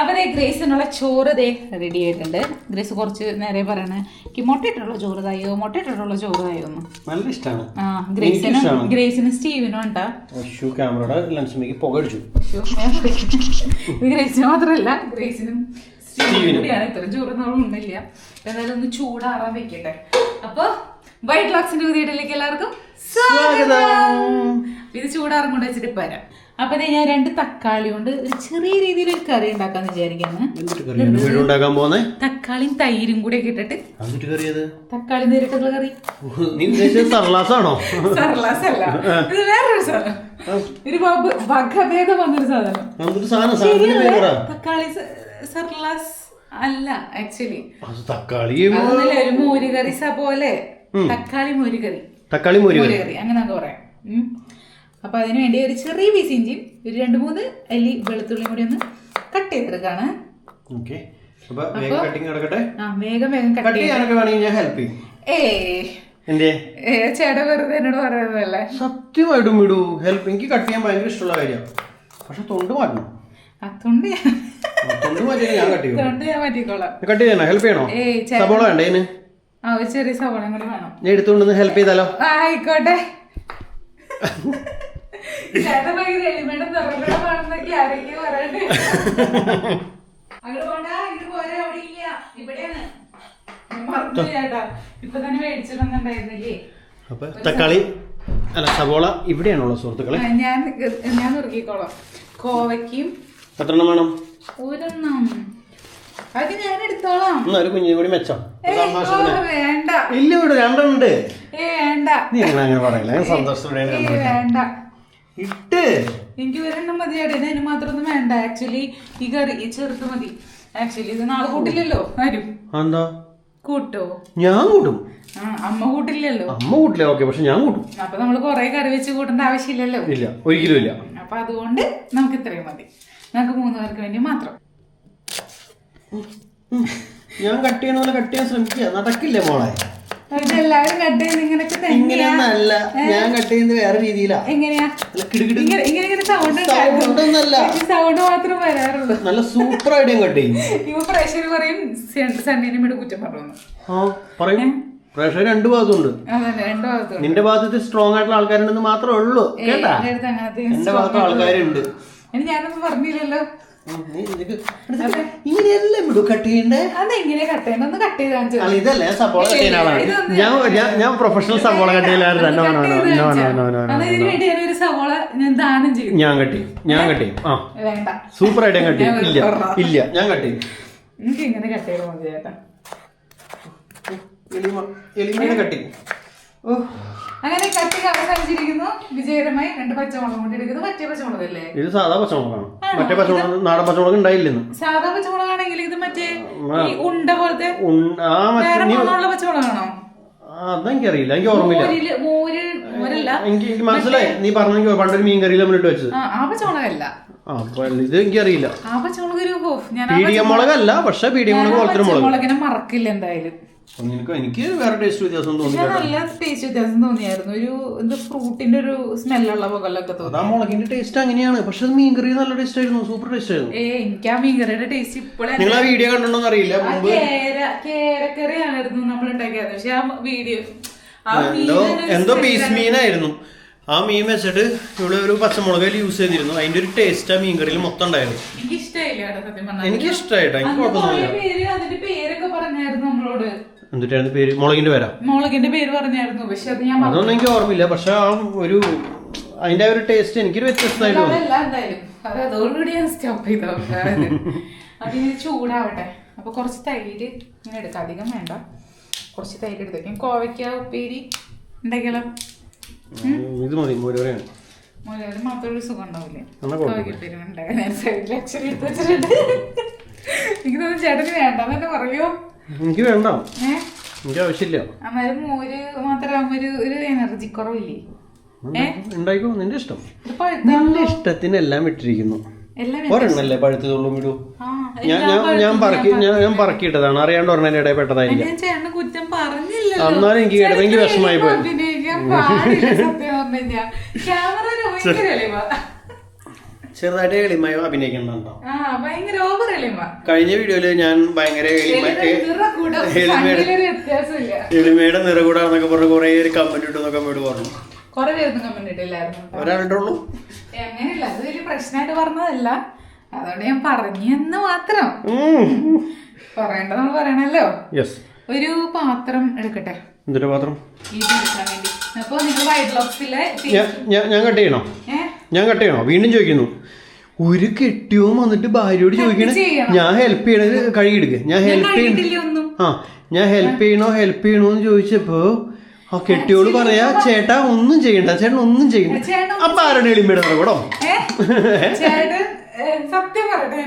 അപ്പൊ ദേ ഗ്രേസിനുള്ള ചോറ് ദേ റെഡി ആയിട്ടുണ്ട്. ഗ്രേസ് കുറച്ച് നേരെ പറയണേ എനിക്ക് മുട്ടയിട്ടുള്ള ചോറ് തായോ? മുട്ടയിട്ടുള്ള ചോറ് തായോ നല്ല ഇഷ്ടമാണ് ആ ഗ്രേസിനും. ഗ്രേസിനും സ്റ്റീവിനും ഉണ്ടാ? ഷൂ ക്യാമറയുടെ ലെൻസുമേക്ക് പുക അടിച്ചു. ഗ്രേസിന് മാത്രമല്ല ഗ്രേസിനും സ്റ്റീവിനും ചോറൊന്നും ഉണ്ടില്ല എന്തായാലും ഒന്ന് ചൂടാറാൻ വെക്കട്ടെ. അപ്പൊ വൈറ്റ് ലോക്സിന്റെ വീട്ടിലേക്ക് എല്ലാവർക്കും സ്വാഗതം. ഇത് ചൂടാറും കൊണ്ട് വെച്ചിട്ട് വരാം. അപ്പൊ ഞാൻ രണ്ട് തക്കാളി കൊണ്ട് ഒരു ചെറിയ രീതിയിൽ ഒരു കറി ഉണ്ടാക്കാന്ന് വിചാരിക്കുന്നു. തക്കാളിയും തൈരും കൂടെ ഒക്കെ ഇട്ടിട്ട്. തക്കാളി നേരിട്ടുള്ള കറി. സർലാസാണോ? സർലാസ് അല്ല ഇത് വേറൊരു സാധനം. ഒരു വക- വകഭേദം വന്നൊരു സാധനം. പേര് തക്കാളി സർലാസ് അല്ല ആക്ച്വലി തക്കാളി ഒരു മോരുകറി സ പോലെ. തക്കാളി മോരുകറി. തക്കാളി മോരുകറി അങ്ങനെ നമുക്ക് പറയാം. അപ്പോൾ അപ്പൊ അതിന് വേണ്ടി ഒരു ചെറിയ പീസ് ഇഞ്ചിയും ഒരു രണ്ട് മൂന്ന് അല്ലി വെളുത്തുള്ളി കൂടി ഒന്ന് കട്ട് ചെയ്തെടുക്കാണ്. ഓക്കെ അപ്പോൾ വേഗം കട്ടിങ് നടക്കട്ടെ? ആ വേഗം വേഗം കട്ട് ചെയ്യാനൊക്കെ വേണമെങ്കിൽ ഞാൻ ഹെൽപ്പ് ചെയ്യും. ഏ എന്റെ വെറുതെ എന്നോട് പറയുന്നതല്ലേ? സത്യമായിട്ടും വിടൂ. ഹെൽപ്പ് എനിക്ക് കട്ട് ചെയ്യാൻ ഭയങ്കര ഇഷ്ടമുള്ള കാര്യമാണ്. പക്ഷെ തൊണ്ട് മാറ്റണം. തൊണ്ട് മാറ്റി ഞാൻ കട്ട് ചെയ്യും. അതുകൊണ്ട് ഞാൻ മാറ്റിക്കോളാം. കട്ട് ചെയ്യണോ? ഹെൽപ്പ് ചെയ്യണോ? ഏയ് ചേ- സബോള വേണ്ടേ ഇതിന്? ആ ഒരു ചെറിയ സവോളം കൂടി വേണം. ഞാൻ എടുത്തുകൊണ്ടൊന്ന് ഹെൽപ്പ് ചെയ്താലോ? ആ, ആയിക്കോട്ടെ. ചേട്ടൻ ഭയങ്കര എളിമയുടെ നിറങ്ങളാണെന്നൊക്കെ ആരെങ്കിലും പറയണ്ടേ അങ്ങോട്ട് പോണ്ട ഇങ്ങോട്ട് പോരാ അവിടെ ഇല്ല. ഇവിടെയാണ്. ഞാൻ മറന്നു ചേട്ടാ. ഇപ്പൊ തന്നെ മേടിച്ചിട്ടുണ്ടായിരുന്നില്ലേ അപ്പൊ തക്കാളി അല്ല സവോള ഇവിടെയാണുള്ള സുഹൃത്തുക്കളെ. ആ, ഞാൻ ഞാൻ നുറുക്കിക്കോളാം. കോവയ്ക്കും എത്രണ്ണം വേണം? ഒരെണ്ണം. അത് ഞാൻ എടുത്തോളാം. എന്നാ ഒരു കുഞ്ഞിനും കൂടി മെച്ചം. വേണ്ട. ഇല്ല ഇവിടെ രണ്ടുണ്ട്. വേണ്ട. നീ അങ്ങനെ പറയില്ല? ഞാൻ സന്തോഷത്തോടെ വേണ്ട. ഇട്ട്. എനിക്ക് ഒരെണ്ണം മതി വേണ്ട. ആക്ച്വലി ഈ കറി ഈ മതി. ആക്ച്വലി ഇത് നാളെ കൂട്ടില്ലല്ലോ. ആരും എന്താ കൂട്ടോ? ഞാൻ കൂട്ടും. അമ്മ കൂട്ടില്ലല്ലോ. അമ്മ കൂട്ടില്ല. ഓക്കെ പക്ഷെ ഞാൻ കൂട്ടും. അപ്പൊ നമ്മൾ കൊറേ കറി വെച്ച് കൂട്ടേണ്ട ആവശ്യമില്ലല്ലോ. ഇല്ല ഒരിക്കലും ഇല്ല. അപ്പൊ അതുകൊണ്ട് നമുക്ക് ഇത്രയും മതി. നമുക്ക് മൂന്ന് പേർക്ക് വേണ്ടി മാത്രം. ഞാൻ കട്ട് ചെയ്യണ പോലെ കട്ട് ചെയ്യാൻ ശ്രമിക്കുക. നടക്കില്ലേ മോളെ? ഇതെല്ലാവരും കട്ട് ചെയ്യുന്ന ഇങ്ങനൊക്കെ ഇങ്ങനെയൊന്നല്ല ഞാൻ കട്ട് ചെയ്യുന്നത് വേറെ രീതിയിലാ. എങ്ങനെയാ? ഇങ്ങനെ ഇങ്ങനെ സൗണ്ട് സൗണ്ട് മാത്രം വരാറുള്ളൂ. നല്ല സൂപ്പർ ആയിട്ട് ഞാൻ കട്ട് ചെയ്യും. പ്രഷർ പ്രേക്ഷകർ പറയും കുറ്റം പറഞ്ഞു ആ പറയും. പ്രേക്ഷകർ രണ്ട് ഭാഗത്തുണ്ട്. നിന്റെ ഭാഗത്ത് സ്ട്രോങ് ആയിട്ടുള്ള ആൾക്കാരുണ്ടെന്ന് മാത്രമേ ഉള്ളൂ. കേട്ടാ? എന്റെ ഭാഗത്ത് ആൾക്കാരുണ്ട്. ഞാനൊന്നും പറഞ്ഞില്ലല്ലോ. ഇങ്ങനെയല്ലേ കട്ട് ചെയ്യണ്ടേ? അതെങ്ങനെ കട്ട് ചെയ്യണം ഒന്ന് കട്ട് ചെയ്ത് ഇതല്ലേ സബോള ഞാൻ ഞാൻ പ്രൊഫഷണൽ സബോള കട്ട് ചെയ്യലായിരുന്നു. സബോള ഞാൻ ദാനം ചെയ്തു. ഞാൻ കട്ടി ഞാൻ കട്ടി ആ. വേണ്ട. സൂപ്പർ ആയിട്ട് ഞാൻ കട്ടി ഇല്ല. ഇല്ല. ഞാൻ കട്ടി എനിക്ക് ഇങ്ങനെ കട്ട് മതി ചേട്ടാ. എളിമ എളിമ കട്ടി ഓ. അങ്ങനെ കത്തിക അവസാനിച്ചിരിക്കുന്നു. വിജയകരമായി രണ്ട് പച്ചമുളക് കൊണ്ട് എടുക്കുന്നു. മറ്റേ പച്ചമുളകല്ലേ? ഇത് സാധാ പച്ചമുളകാണ്. മറ്റേ പച്ചമുളക് നാടൻ പച്ചമുളക് ഉണ്ടായില്ലെന്ന്. സാധാ പച്ചമുളകാണെങ്കിൽ ഇത് മറ്റേ ഉണ്ട പോലത്തെ വേറെ മണമുള്ള പച്ചമുളകാണോ? അതെനിക്കറിയില്ല. എനിക്ക് ഓർമ്മയില്ല. എനിക്ക് മനസ്സിലായി. നീ പറഞ്ഞെങ്കിൽ പണ്ടൊരു മീൻ കറിയിൽ നമ്മളിട്ട് വെച്ചത്. ഇത് എനിക്കറിയില്ല. ആ മുളകല്ല പക്ഷെ പീഡിയം മുളക് പോലത്തെ മുളക്. മറക്കില്ല എന്തായാലും. നിനക്ക് എനിക്ക് വേറെ ടേസ്റ്റ് വ്യത്യാസം തോന്നി പക്ഷെ നല്ല ടേസ്റ്റ് വ്യത്യാസം തോന്നിയായിരുന്നു. ഒരു എന്ത് ഫ്രൂട്ടിന്റെ ഒരു സ്മെല്ലുള്ള മുകളിലൊക്കെ തോന്നി. അതാ മുളകിന്റെ ടേസ്റ്റ് അങ്ങനെയാണ്. പക്ഷെ അത് മീൻ കറി നല്ല ടേസ്റ്റ് ആയിരുന്നു. സൂപ്പർ ടേസ്റ്റ് ആയിരുന്നു. ഏ എനിക്ക് ആ മീൻകറിയുടെ ടേസ്റ്റ് ഇപ്പോഴും നിങ്ങൾ ആ വീഡിയോ കണ്ടോന്ന് അറിയില്ല. മുമ്പ് കേര കേരക്കറിയായിരുന്നു നമ്മൾ ഉണ്ടാക്കിയത് പക്ഷെ ആ വീഡിയോ എന്തോ എന്തോ പീസ് മീനായിരുന്നു. ആ മീൻ വെച്ചിട്ട് ഇവിടെ ഒരു പച്ചമുളക് യൂസ് ചെയ്തിരുന്നു. അതിന്റെ ഒരു ടേസ്റ്റ് ആ മീൻ കറിയിൽ മൊത്തം ഉണ്ടായിരുന്നു. എനിക്ക് ഇഷ്ടമായിട്ടോ എനിക്ക് അതിന്റെ പേരൊക്കെ പറഞ്ഞായിരുന്നു നമ്മളോട്. എന്നിട്ടായിരുന്നു പേര്? മുളകിന്റെ പേരാ? മുളകിന്റെ പേര് പറഞ്ഞായിരുന്നു പക്ഷെ അത് ഞാൻ. അതൊന്നും എനിക്ക് ഓർമ്മയില്ല പക്ഷെ ആ ഒരു അതിന്റെ ഒരു ടേസ്റ്റ് എനിക്കൊരു വ്യത്യസ്തമായിട്ട് അതോടുകൂടി ഞാൻ സ്റ്റോപ്പ് ചെയ്തു. അപ്പൊ ഇത് ചൂടാവട്ടെ. അപ്പൊ കുറച്ച് തൈര് ഇങ്ങനെ എടുക്കാം. അധികം വേണ്ട. കുറച്ച് തൈര് എടുത്തേക്കും കോവയ്ക്ക ഉപ്പേരി എന്തെങ്കിലും? ഇത് മതി മുരവരെയാണ് മുരവര് മാത്രം ഒരു സുഖം ഉണ്ടാവില്ലേ? കോവയ്ക്ക ഉപ്പേരി ഉണ്ടാക്കാൻ ഞാൻ സൈഡിൽ അക്ഷരം എടുത്ത് വെച്ചിട്ടുണ്ട്. എനിക്ക് തോന്നുന്നു ചേട്ടന് വേണ്ടെന്ന് തന്നെ പറയോ? എനിക്ക് വേണ്ട. എനിക്ക് ആവശ്യമില്ല. അന്നേരം മോര് മാത്രമാകുമ്പോ ഒരു ഒരു എനർജി കുറവില്ലേ? ഉണ്ടായിക്കോ? നിന്റെ ഇഷ്ടം. നിന്റെ ഇഷ്ടത്തിനെല്ലാം ഇട്ടിരിക്കുന്നു എല്ലാം ഒരെണ്ണല്ലേ പഴുത്തതുള്ളും വിടൂ. ഞാൻ ഞാൻ പറക്കി ഞാൻ ഞാൻ പറക്കിയിട്ടതാണ്. അറിയാണ്ട് ഒരെണ്ണ ഇടയിൽ പെട്ടതായിരിക്കും. അന്നാലും എനിക്ക് എനിക്ക് വിഷമായി പോയി. ചെറുതായിട്ട് എളിമയോ അഭിനയിക്കുന്നുണ്ടോ? ഭയങ്കര ഓവർ എളിമ. കഴിഞ്ഞ വീഡിയോയിൽ ഞാൻ ഭയങ്കര എളിമയുടെ നിറകൂടാന്നൊക്കെ പറഞ്ഞ് കുറെ ഒരു കമന്റ് ഇട്ടു എന്നൊക്കെ അമ്മയോട് പറഞ്ഞു. കൊറേ കമന്റ് ഇട്ടില്ലായിരുന്നു. ഒരാളുടെ ഉള്ളൂ. അങ്ങനെയല്ല അത് വലിയ പ്രശ്നമായിട്ട് പറഞ്ഞതല്ല. അതുകൊണ്ട് ഞാൻ പറഞ്ഞെന്ന് മാത്രം. പറയണ്ട നമ്മൾ പറയണല്ലോ. ഒരു പാത്രം എടുക്കട്ടെ? എന്തൊരു പാത്രം? ഞാൻ കട്ട് ചെയ്യണോ? ഞാൻ കട്ട് ചെയ്യണോ? വീണ്ടും ചോദിക്കുന്നു. ഒരു കെട്ടിയോം വന്നിട്ട് ഭാര്യയോട് ചോദിക്കണേ. ഞാൻ ഹെൽപ്പ് ചെയ്യണത് കഴുകിയെടുക്കുക ഞാൻ ഹെൽപ്പ് ചെയ്യണ ആ ഞാൻ ഹെൽപ്പ് ചെയ്യണോ? ഹെൽപ്പ് ചെയ്യണോ എന്ന് ചോദിച്ചപ്പോ ആ കെട്ടിയോട് പറയാ ചേട്ടാ ഒന്നും ചെയ്യണ്ട ചേട്ടൻ ഒന്നും ചെയ്യണ്ട. അപ്പൊ ആരുടെ എളിമയുടെ കൂടോ? ഏഹ് ചേട്ടൻ ഏഹ്, സത്യം പറഞ്ഞോ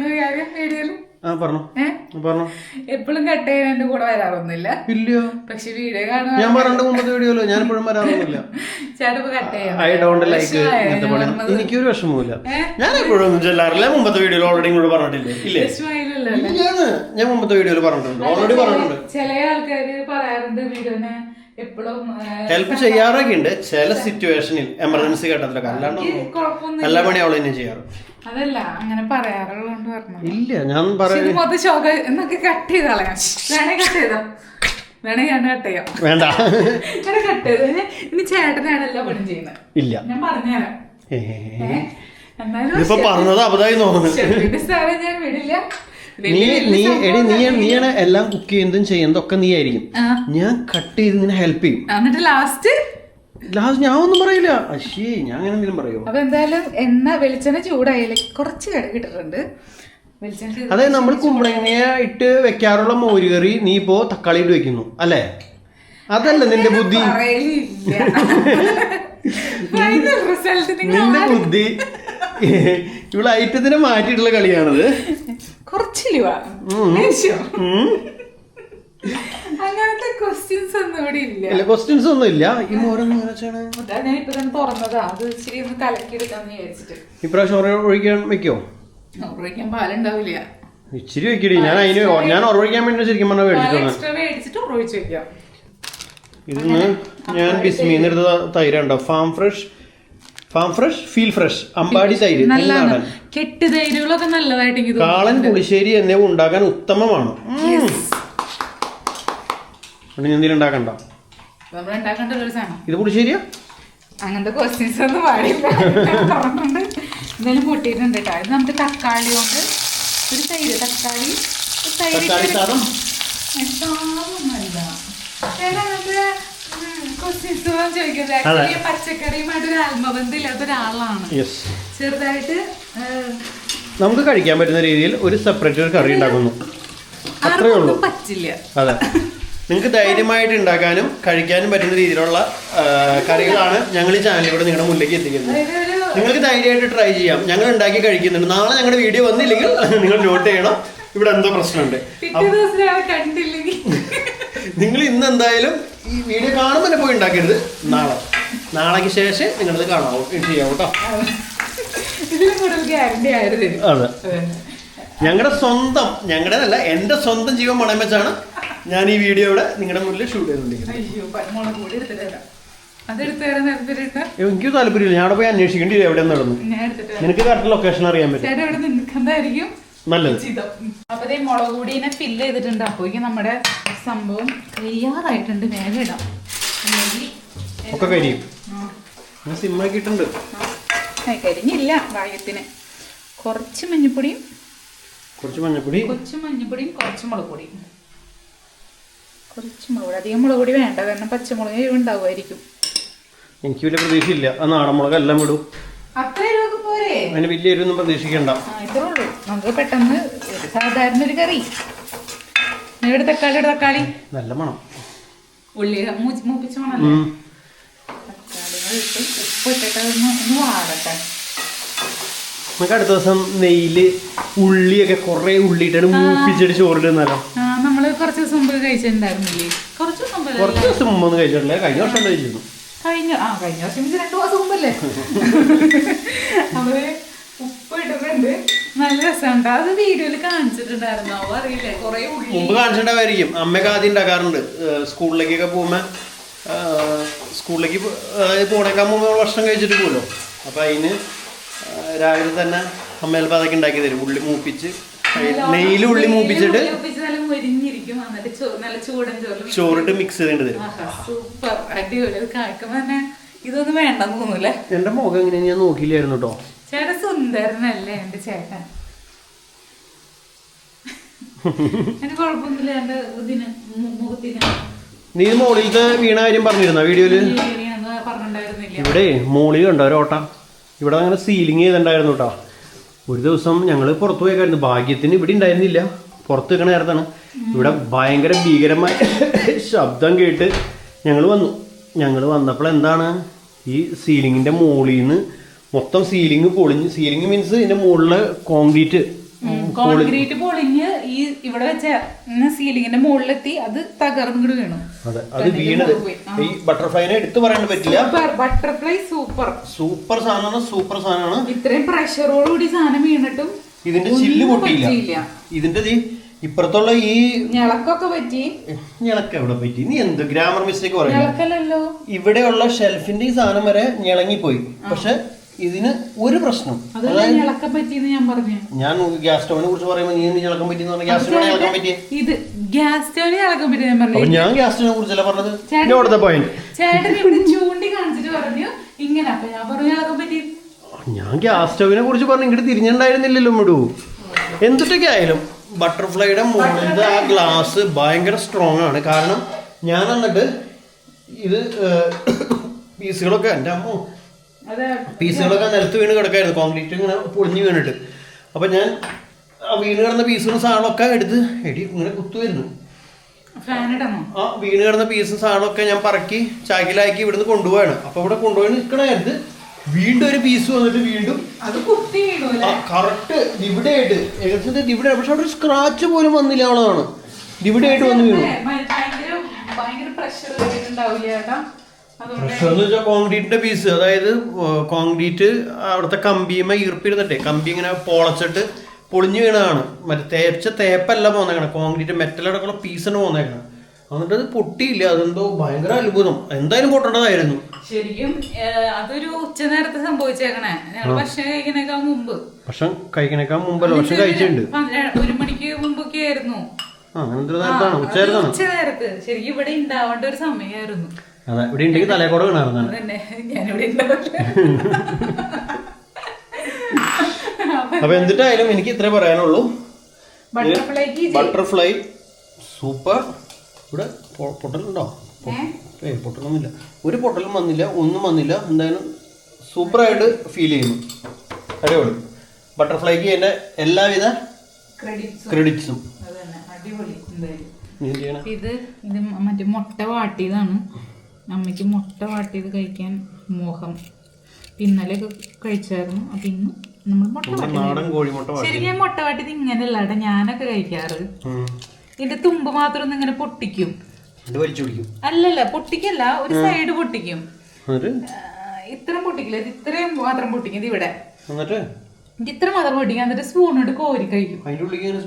എപ്പോഴും കട്ട് ചെയ്യാൻ എന്റെ കൂടെ വരാറൊന്നുമില്ല. ഇല്ലയോ? പക്ഷെ വീഡിയോ കാണുക ഞാൻ പറഞ്ഞ മുമ്പത്തെ വീഡിയോയിലോ ഞാൻ എപ്പോഴും വരാറൊന്നുമില്ല. ചേട്ടൻ ഇപ്പൊ കട്ട് ചെയ്യാം. ഐ ഡോണ്ട് ലൈക്ക് എനിക്കൊരു വിഷമവുമില്ല? ഞാൻ എപ്പോഴും ഒന്നും ചെല്ലാറില്ല മുമ്പത്തെ വീഡിയോയിൽ ഓൾറെഡി ഇങ്ങോട്ട് പറഞ്ഞിട്ടില്ലേ? ഇല്ലേ. ഞാൻ മുമ്പത്തെ വീഡിയോയിൽ പറഞ്ഞിട്ടുണ്ട്. ഓൾറെഡി പറഞ്ഞിട്ടുണ്ട്. ചില ആൾക്കാര് പറയാറുണ്ട് വീഡിയോനെ എപ്പോഴും ഹെൽപ്പ് ചെയ്യാറൊക്കെ ഉണ്ട് ചില സിറ്റുവേഷനിൽ എമർജൻസി ഘട്ടത്തിലൊക്കെ. അല്ലാണ്ട് എല്ലാ പണി അവൾ തന്നെ ചെയ്യാറ്. അതല്ല അങ്ങനെ പറയാറുള്ളതുകൊണ്ട് പറഞ്ഞു ഇല്ല ഞാൻ പറയാ ശോക എന്നൊക്കെ കട്ട് ചെയ്ത് കളയാം വേണേ കട്ട് ചെയ്തോ? വേണേ ഞാൻ കട്ട് ചെയ്യാം. വേണ്ട. വേണേ കട്ട് ചെയ്ത്? ഇനി ചേട്ടനാണ് എല്ലാ പണിയും ചെയ്യുന്നത് ഇല്ല. ഞാൻ പറഞ്ഞുതരാം? എന്നാലും പറഞ്ഞത് അബദ്ധമായി നീയാണ് എല്ലാം കുക്ക് ചെയ്യുന്നതും ചെയ്യുന്നതും ഒക്കെ നീ ആയിരിക്കും ഞാൻ കട്ട് ചെയ്ത് നിന്നെ ഹെൽപ്പ് ചെയ്യും. എന്നിട്ട് ലാസ്റ്റ് ലാസ്റ്റ് ഞാൻ ഒന്നും പറയില്ല. അശ്ശേ ഞാൻ അങ്ങനെ എന്തെങ്കിലും പറയോ? അപ്പൊ എന്തായാലും എണ്ണ വെളിച്ചെണ്ണ ചൂടായാലേ കുറച്ച് കിടക്കിട്ടിട്ടുണ്ട് വെളിച്ചെണ്ണ അതായത് നമ്മൾ കുമ്പളങ്ങ ഇട്ട് വെക്കാറുള്ള മോരുകറി നീ ഇപ്പോ തക്കാളി ഇട്ട് വെക്കുന്നു അല്ലേ? അതല്ല നിന്റെ ബുദ്ധി. നിന്റെ ബുദ്ധി. ഇവിടെ ഐറ്റത്തിനെ മാറ്റിയിട്ടുള്ള കളിയാണത്. കുറച്ചില്ല. അങ്ങനത്തെ ക്വസ്റ്റ്യൻസ് ഒന്നും ഇവിടെ ഇല്ല. ക്വസ്റ്റ്യൻസ് ഒന്നും ഇല്ല. ഈ മോരം ഞാൻ ഇപ്പൊ തന്നെ തുറന്നതാ. അത് ഇച്ചിരി ഒന്ന് കലക്കിയെടുക്കാന്ന് വിചാരിച്ചിട്ട്. ഇപ്രാവശ്യം ഒഴിക്കാൻ വെക്കോ? ഒഴിക്കാൻ പാലുണ്ടാവില്ല. ഇച്ചിരി വെക്കടി. ഞാൻ അതിന് ഞാൻ ഉറവിക്കാൻ വേണ്ടി ശരിക്കും പറഞ്ഞാൽ മേടിച്ചിട്ട് ഉറവിച്ച് വെക്കാം. ഇതിന്ന് ഞാൻ ബിസ്മീന്ന് എടുത്ത തൈരുണ്ടോ? Farm fresh. Farm fresh feel fresh. Ambadi തൈര്. കെട്ട് തൈരുകളൊക്കെ നല്ലതായിട്ട് കാളൻ പുളിശ്ശേരി എന്നിവ ഉണ്ടാക്കാൻ ഉത്തമമാണ്. എന്തെങ്കിലും ഉണ്ടാക്കണ്ട? നമ്മൾ ഉണ്ടാക്കേണ്ട ഒരു സാധനം. ഇത് പുളിശ്ശേരിയാ അങ്ങനത്തെ ക്വസ്റ്റ്യൻസ് ഒന്നും പാടില്ല. പറഞ്ഞിട്ടുണ്ട് എന്തായാലും പൊട്ടിയിട്ടുണ്ട് കേട്ടോ ഇത് നമുക്ക് തക്കാളി കൊണ്ട് ഒരു തൈര് തക്കാളി ഒരു തൈര് സാധനമല്ല. പച്ചക്കറിയുമായിട്ട് ആത്മബന്ധം ഇല്ലാത്ത ഒരാളാണ്. ചെറുതായിട്ട് നമുക്ക് കഴിക്കാൻ പറ്റുന്ന രീതിയിൽ ഒരു സെപ്പറേറ്റ് ഒരു കറി ഉണ്ടാക്കുന്നു. അത്രേ ഉള്ളൂ. പറ്റില്ല അതെ. നിങ്ങൾക്ക് ധൈര്യമായിട്ട് ഉണ്ടാക്കാനും കഴിക്കാനും പറ്റുന്ന രീതിയിലുള്ള കറികളാണ് ഞങ്ങൾ ഈ ചാനലിലൂടെ നിങ്ങളുടെ മുന്നിലേക്ക് എത്തിക്കുന്നത്. നിങ്ങൾക്ക് ധൈര്യമായിട്ട് ട്രൈ ചെയ്യാം. ഞങ്ങൾ ഉണ്ടാക്കി കഴിക്കുന്നുണ്ട്. നാളെ ഞങ്ങളുടെ വീഡിയോ വന്നില്ലെങ്കിൽ നിങ്ങൾ നോട്ട് ചെയ്യണം. ഇവിടെ എന്തോ പ്രശ്നമുണ്ട്? നിങ്ങൾ ഇന്ന് എന്തായാലും ഈ വീഡിയോ കാണുമ്പോൾ തന്നെ പോയി ഉണ്ടാക്കരുത്. നാളെ. നാളേക്ക് ശേഷം നിങ്ങളത് കാണാവോ. ചെയ്യാവോ കേട്ടോ അതെ. ഞങ്ങളുടെ സ്വന്തം ഞങ്ങളുടെതല്ല എന്റെ സ്വന്തം ജീവൻ മണം വെച്ചാണ് ഞാൻ ഈ വീഡിയോ ഇവിടെ നിങ്ങളുടെ മുന്നിൽ ഷൂട്ട് ചെയ്തോണ്ടിരിക്കുന്നു. അയ്യോ പ- മുളക് പൊടി എടുത്തിട്ട് തരാം. അതെടുത്ത് തരാൻ നേരത്തിട്ട് എനിക്ക് താല്പര്യമില്ല. ഞാൻ അവിടെ പോയി അന്വേഷിക്കേണ്ടി വരും. എവിടെ നടന്നു? നിനക്ക് കറക്റ്റ് ലൊക്കേഷൻ അറിയാൻ പറ്റും. നല്ലത്. അപ്പൊ മുളക് പൊടിനെ ഫില്ല് ചെയ്തിട്ടുണ്ട്. അപ്പോഴേക്കും നമ്മുടെ സംഭവം കഴിയാറായിട്ടുണ്ട് വേഗം ഇടാം. ഒക്കെ കരിയും സിമ്മാക്കിയിട്ടുണ്ട് കരിഞ്ഞില്ല ഭാഗ്യത്തിന് കുറച്ച് മഞ്ഞപ്പൊടിയും കുറച്ച് മഞ്ഞപ്പൊടി. കുറച്ച് മഞ്ഞപ്പൊടിയും കുറച്ച് മുളക് പൊടിയും. കുറച്ച് മുളക് അധികം മുളക് പൊടി വേണ്ട. കാരണം പച്ചമുളക് ഉണ്ടാവുമായിരിക്കും. എനിക്ക് വലിയ പ്രതീക്ഷയില്ല. ആ നാടൻ മുളക് എല്ലാം വിടും അത്ര രൂപ പോരെ? അതിന് വലിയ എരിവൊന്നും പ്രതീക്ഷിക്കണ്ട ഇത്രേ ഉള്ളൂ. നമുക്ക് പെട്ടെന്ന് ഒരു സാധാരണ ഒരു കറി. ഇവിടെ തക്കാളിയുടെ തക്കാളി നല്ല മണം. ഉള്ളി മൂപ്പിച്ച മണല്ലേ? തക്കാളികൾ ഇട്ട് ഉപ്പ് ഇട്ടിട്ട് ഒന്ന് ഒന്ന് വാടട്ടെ. നമുക്ക് അടുത്ത ദിവസം നെയ്യിൽ ഉള്ളിയൊക്കെ കുറെ ഉള്ളിയിട്ടാണ് മൂപ്പിച്ചിട്ട് ചോറിടുന്നല്ലോ. നമ്മൾ കുറച്ച് ദിവസം മുമ്പ് കഴിച്ചിട്ടുണ്ടായിരുന്നില്ലേ? കുറച്ച് ദിവസം മുമ്പ് കുറച്ച് ദിവസം മുമ്പ് ഒന്നും കഴിച്ചിട്ടില്ല. കഴിഞ്ഞ വർഷം കഴിച്ചിരുന്നു. കഴിഞ്ഞ ആ കഴിഞ്ഞ വർഷം ഇത് രണ്ടു മാസം മുമ്പല്ലേ? അവർ ഉപ്പ് ഇടുന്നുണ്ട്. നല്ല രസമുണ്ട് അത് വീഡിയോയിൽ കാണിച്ചിട്ടുണ്ടായിരുന്നോ. അറിയില്ലേ? കുറെ മുമ്പ് കാണിച്ചിട്ടുണ്ടാവായിരിക്കും. അമ്മയൊക്കെ ആദ്യം ഉണ്ടാക്കാറുണ്ട്. സ്കൂളിലേക്കൊക്കെ പോകുമ്പോ സ്കൂളിലേക്ക് പോണേക്കാൻ മുമ്പ് ഭക്ഷണം കഴിച്ചിട്ട് പോകുമല്ലോ അപ്പൊ അതിന് രാവിലെ തന്നെ അമ്മ ചിലപ്പോൾ അതൊക്കെ ഉണ്ടാക്കി തരും. ഉള്ളി മൂപ്പിച്ച് നെയ്യിൽ ഉള്ളി മൂപ്പിച്ചിട്ട് മൊരിഞ്ഞിരിക്കും. എന്നിട്ട് ചോ- നല്ല ചൂടൻ ചോറിൽ ചോറിട്ട് മിക്സ് ചെയ്തിട്ട് തരും സൂപ്പർ അടിപൊളി. അത് തന്നെ ഇതൊന്നും വേണ്ടെന്ന് തോന്നൂല്ലേ? എന്റെ മുഖം എങ്ങനെ ഞാൻ നോക്കിയില്ലായിരുന്നു കേട്ടോ. ചേട്ടൻ സുന്ദരനല്ലേ എന്റെ ചേട്ടൻ? എന്റെ കുഴപ്പമൊന്നുമില്ല എന്റെ ഇതിന് മുഖത്തിന്. നീ മോളിലത്തെ വീണ കാര്യം പറഞ്ഞിരുന്ന വീഡിയോയിൽ? ഇവിടെ മോളി കണ്ടോ ഒരോട്ട ഇവിടെ അങ്ങനെ സീലിംഗ് ചെയ്തിട്ടുണ്ടായിരുന്നു കേട്ടോ. ഒരു ദിവസം ഞങ്ങൾ പുറത്തു പോയേക്കായിരുന്നു. ഭാഗ്യത്തിന് ഇവിടെ ഉണ്ടായിരുന്നില്ല. പുറത്ത് വെക്കണ നേരത്താണ്. ഇവിടെ ഭയങ്കര ഭീകരമായ ശബ്ദം കേട്ട് ഞങ്ങൾ വന്നു. ഞങ്ങൾ വന്നപ്പോൾ എന്താണ്? ഈ സീലിങ്ങിന്റെ മുകളിൽ നിന്ന് മൊത്തം സീലിംഗ് പൊളിഞ്ഞ് സീലിംഗ് മീൻസ് ഇതിന്റെ മുകളിൽ കോൺക്രീറ്റ് കോൺക്രീറ്റ് പൊളിഞ്ഞ് ഈ ഇവിടെ വെച്ച സീലിംഗിന്റെ മുകളിലെത്തി അത് തകർന്നിട്ട് വീണു. അതെ അത് വീണത്. ഈ ബട്ടർഫ്ലൈനെ എടുത്തു പറയാൻ പറ്റില്ല. Butterfly super. സൂപ്പർ സാധനമാണ് സൂപ്പർ സാധനമാണ്. ഇത്രയും പ്രഷറോടുകൂടി സാധനം വീണിട്ടും ഇതിന്റെ ചില്ല് പൊട്ടിയില്ല. ഇതിന്റെ ഇപ്പുറത്തുള്ള ഈ ഞളക്കൊക്കെ പറ്റി. ഞെളക്ക എവിടെ പറ്റി? നീ എന്ത് ഗ്രാമർ മിസ്റ്റേക്ക് പറയും ഞളക്കല്ലല്ലോ ഇവിടെയുള്ള ഷെൽഫിന്റെ ഈ സാധനം വരെ ഞളങ്ങിപ്പോയി. പക്ഷെ ഇതിന് ഒരു പ്രശ്നം. ഞാൻ ഗ്യാസ് സ്റ്റോവിനെ കുറിച്ച് പറയുമ്പോൾ നീ എന്ത് ഞെളക്കാൻ പറ്റി ഗ്യാസ് സ്റ്റോവിനെ ഇത് ഗ്യാസ് സ്റ്റോവിന് ഞളക്കം പറ്റി ഞാൻ പറഞ്ഞു. ഞാൻ ഗ്യാസ് സ്റ്റോവിനെ കുറിച്ചല്ല പറഞ്ഞത്? പോയിന്റ് ചേട്ടൻ ഇവിടെ ചൂണ്ടി കാണിച്ചിട്ട് പറഞ്ഞു. ഇങ്ങനെ അപ്പൊ ഞാൻ പറഞ്ഞു പറ്റി ഞാൻ ഗ്യാസ് സ്റ്റോവിനെ കുറിച്ച് പറഞ്ഞു ഇങ്ങോട്ട് തിരിഞ്ഞിട്ടുണ്ടായിരുന്നില്ലല്ലോ മിടു. എന്തൊക്കെ ആയാലും. ബട്ടർഫ്ലൈയുടെ മുകളിലത്തെ ആ ഗ്ലാസ് ഭയങ്കര സ്ട്രോങ് ആണ്. കാരണം ഞാൻ എന്നിട്ട് ഇത് പീസുകളൊക്കെ എന്റെ അമ്മ പീസുകളൊക്കെ നിലത്ത് വീണ് കിടക്കായിരുന്നു. കോൺക്രീറ്റ് ഇങ്ങനെ പൊളിഞ്ഞു വീണിട്ട്. അപ്പം ഞാൻ ആ വീണ് കിടന്ന പീസുകളും സാധനമൊക്കെ എടുത്ത് എടി ഇങ്ങനെ കുത്തുമായിരുന്നു ഇടണോ? ആ വീണ് കിടന്ന പീസും സാധനമൊക്കെ ഞാൻ പറക്കി ചാക്കിലാക്കി ഇവിടുന്ന് കൊണ്ടുപോവാണ്. അപ്പോൾ ഇവിടെ കൊണ്ടുപോയി നിൽക്കണ നേരത്ത് വീണ്ടും ഒരു പീസ് വന്നിട്ട് വീണ്ടും അത് കുത്തി കറക്റ്റ് ഇവിടെ ആയിട്ട് ഏകദേശം ഇവിടെ പക്ഷെ അവിടെ ഒരു സ്ക്രാച്ച് പോലും വന്നില്ല അവളാണ് ഇവിടെ ആയിട്ട് വന്ന് വീണു. പ്രഷർ എന്ന് വെച്ചാൽ കോൺക്രീറ്റിന്റെ പീസ് അതായത് കോൺക്രീറ്റ് അവിടുത്തെ കമ്പിയുമ ഈർപ്പിരുന്നിട്ടേ. കമ്പി ഇങ്ങനെ പൊളച്ചിട്ട് പൊളിഞ്ഞു വീണതാണ്. മറ്റേ തേച്ച തേപ്പല്ല പോന്നേക്കണം. കോൺക്രീറ്റ് മെറ്റലടക്കമുള്ള പീസാണ് പോന്നേക്കണം. എന്നിട്ട് അത് പൊട്ടിയില്ല. അതെന്തോ ഭയങ്കര അത്ഭുതം. എന്തായാലും പൊട്ടേണ്ടതായിരുന്നു. ശരിക്കും അതൊരു ഉച്ച നേരത്തെ സംഭവിച്ചേക്കണേ. ഞങ്ങൾ ഭക്ഷണം കഴിക്കണേക്കാൾ മുമ്പ്. ഭക്ഷണം കഴിക്കണേക്കാൾ മുമ്പല്ല. ഭക്ഷണം കഴിച്ചിട്ടുണ്ട്. ഒരു മണിക്ക് മുമ്പൊക്കെ ആയിരുന്നു. ഉച്ച നേരത്ത്. ശരിക്കും ഇവിടെ ഉണ്ടാവേണ്ട ഒരു സമയമായിരുന്നു അതെ ഇവിടെ ഉണ്ടെങ്കിൽ തലേക്കൂടെ അതന്നെ. ഞാനിവിടെ അപ്പൊ എന്നിട്ടായാലും എനിക്ക് ഇത്രേ പറയാനുള്ളൂ. ബട്ടർഫ്ലൈ ബട്ടർഫ്ലൈ സൂപ്പർ ഇവിടെ പൊട്ടലുണ്ടോ? ഏ? ഏയ് പൊട്ടലൊന്നുമില്ല. ഒരു പൊട്ടലും വന്നില്ല ഒന്നും വന്നില്ല. എന്തായാലും സൂപ്പറായിട്ട് ഫീൽ ചെയ്യുന്നു. അടിപൊളി. ബട്ടർഫ്ലൈക്ക് എന്റെ എല്ലാവിധ ക്രെഡിറ്റ്സ് ക്രെഡിറ്റ്സും അതന്നെ. അടിപൊളി എന്തായാലും. നീ എന്ത് ചെയ്യണം? ഇത് ഇത് മറ്റേ മുട്ട വാട്ടിയതാണ്. അമ്മയ്ക്ക് മുട്ട വാട്ടിയത് കഴിക്കാൻ മോഹം. ഇന്നലെയൊക്കെ കഴിച്ചായിരുന്നു. അപ്പൊ ഇന്ന് നമ്മൾ മുട്ട വാട്ടി ശരിക്കും മുട്ട വാട്ടിയത് ഇങ്ങനെയല്ല കേട്ടോ. ഞാനൊക്കെ കഴിക്കാറ്. ഇതിന്റെ തുമ്പ് മാത്രം ഒന്ന് ഇങ്ങനെ പൊട്ടിക്കും. അല്ലല്ല പൊട്ടിക്കല്ല ഒരു സൈഡ് പൊട്ടിക്കും. ഇത്രയും പൊട്ടിക്കില്ല ഇത് ഇത്രയും മാത്രം പൊട്ടിക്കും ഇത് ഇവിടെ. ഇത് ഇത്ര മാത്രം പൊട്ടിക്കും എന്നിട്ട് സ്പൂൺ ഇട്ട് കോരി കഴിക്കും. ഇങ്ങനെ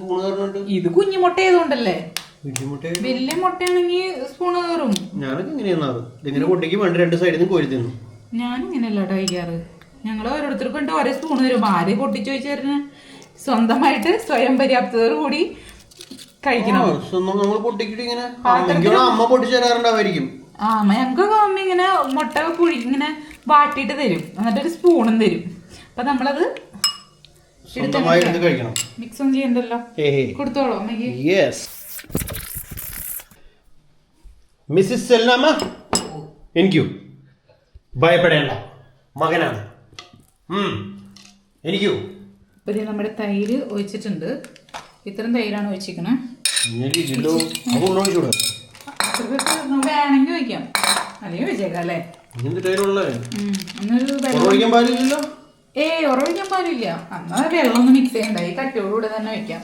ഇത് കുഞ്ഞു മുട്ട ആയതുകൊണ്ടല്ലേ? വലിയ മുട്ടയാണെങ്കിൽ സ്പൂൺ കയറും ഞാനൊക്കെ ഇങ്ങനെയാണത് ഇതിങ്ങനെ രണ്ട് സൈഡിൽ നിന്ന് കോരി തിന്നു. ഞാൻ ഇങ്ങനെയല്ല കഴിക്കാറ്. ഞങ്ങൾ ഓരോരുത്തർക്കും ഓരോ സ്പൂൺ തരും ആരെ പൊട്ടിച്ചു വെച്ചായിരുന്നു സ്വന്തമായിട്ട് സ്വയം പര്യാപ്തതയോട് കൂടി കഴിക്കണം. നമ്മൾ ഇങ്ങനെ അമ്മ പൊട്ടിച്ചു തരാറുണ്ടാവായിരിക്കും ആ ഞങ്ങൾക്കൊക്കെ അമ്മ ഇങ്ങനെ മുട്ട കുഴി ഇങ്ങനെ വാട്ടിയിട്ട് തരും. എന്നിട്ട് ഒരു സ്പൂണും തരും. അപ്പൊ നമ്മളത് മിക്സ് ഒന്നും ചെയ്യണ്ടല്ലോ? കൊടുത്തോളൂ മിസ്സിസ് സെല്ലാമ എനിക്കു ഭയപ്പെടേണ്ട. മകനാണ്. എനിക്കു നമ്മുടെ തൈര് ഒഴിച്ചിട്ടുണ്ട്. ഇത്രയും തൈരാണ് ഒഴിച്ചിരിക്കണേ. നമുക്ക് വേണമെങ്കിൽ അല്ലെങ്കിൽ ഒഴിച്ചേക്കാം അല്ലേ? ഏയ് ഉറവിക്കാൻ പാടില്ല. അന്നാ വെള്ളം ഒന്ന് മിക്സ് ചെയ്യണ്ട. ഈ കട്ടിയോടുകൂടെ തന്നെ വെക്കാം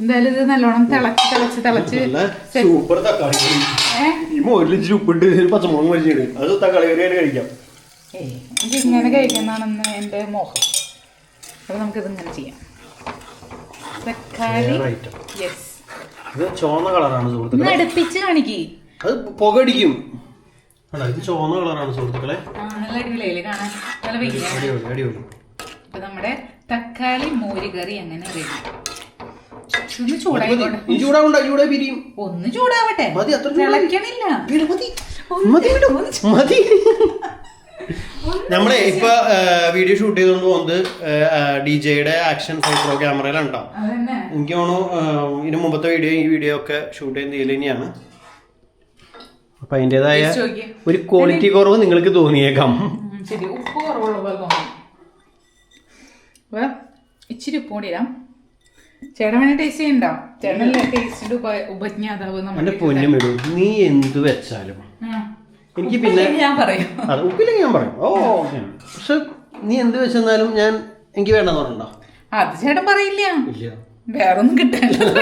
എന്തായാലും ഇത് നല്ലോണം തിളച്ച് തിളച്ച് തിളച്ച് നല്ല സൂപ്പർ തക്കാളി. കറി. ഏ? ഈ മോരിൽ ഇച്ചിരി ഉപ്പിട്ട് ഒരു പച്ചമുളക് മരിച്ചിട്ട് അത് തക്കാളി കറിയായിട്ട് കഴിക്കാം. ഏയ് ഇത് ഇങ്ങനെ കഴിക്കുന്നതാണെന്ന് എന്റെ മോഹം. അപ്പോൾ നമുക്കിത് ഇങ്ങനെ ചെയ്യാം. തക്കാളി. യെസ് ഇത് ചുവന്ന കളറാണ് സുഹൃത്തുക്കളെ. അടുപ്പിച്ച് കാണിക്കി. അത് പുകടിക്കും. അല്ല ഇത് ചുവന്ന കളറാണ് സുഹൃത്തുക്കളെ. നല്ല അടിപൊളിയല്ലേ? കാണാൻ നല്ല വെയിലാണ് അടിപൊളി അടിപൊളി നമ്മുടെ തക്കാളി മോര് കറി അങ്ങനെ റെഡി ഒന്ന് ചൂടായിക്കോട്ടെ ഈ ചൂടാവണ്ട ചൂടാ പിരിയും. ഒന്ന് ചൂടാവട്ടെ. മതി, അത്ര മതി. മതി മതി. നമ്മളെ ഇപ്പൊ വീഡിയോ ഷൂട്ട് ചെയ്തുകൊണ്ട് പോകുന്നത് ഡി ജെയുടെ ആക്ഷൻ ഫോട്ടോ ക്യാമറയിലുണ്ടോ എനിക്ക് തോന്നുന്നു ഇതിനു മുമ്പത്തെ വീഡിയോ ഈ വീഡിയോ ഒക്കെ ഷൂട്ട് ചെയ്യുന്ന ഇതിൽ തന്നെയാണ്. അപ്പൊ അതിന്റെതായ ഒരു ക്വാളിറ്റി കുറവ് നിങ്ങൾക്ക് തോന്നിയേക്കാം. ശരി. ഉപ്പ് കുറവുള്ള പോലെ തോന്നുന്നു ഇച്ചിരി ഉപ്പ് കൂടി ഇടാം. ചേട്ടൻ വേണേ ടേസ്റ്റ് ചെയ്യണ്ടോ? ചേട്ടനല്ലേ ടേസ്റ്റിന്റെ ഉപ ഉപജ്ഞാതാവ് നമ്മുടെ നീ എന്ത് വെച്ചാലും. എനിക്ക് പിന്നെ ഞാൻ പറയും. അത് ഉപ്പില്ലെങ്കിൽ ഞാൻ പറയും. ഓ പക്ഷെ നീ എന്ത് വെച്ചെന്നാലും ഞാൻ എനിക്ക് വേണ്ടെന്ന് പറഞ്ഞോ അത് ചേട്ടൻ പറയില്ല. ഇല്ല. വേറൊന്നും കിട്ടാനില്ല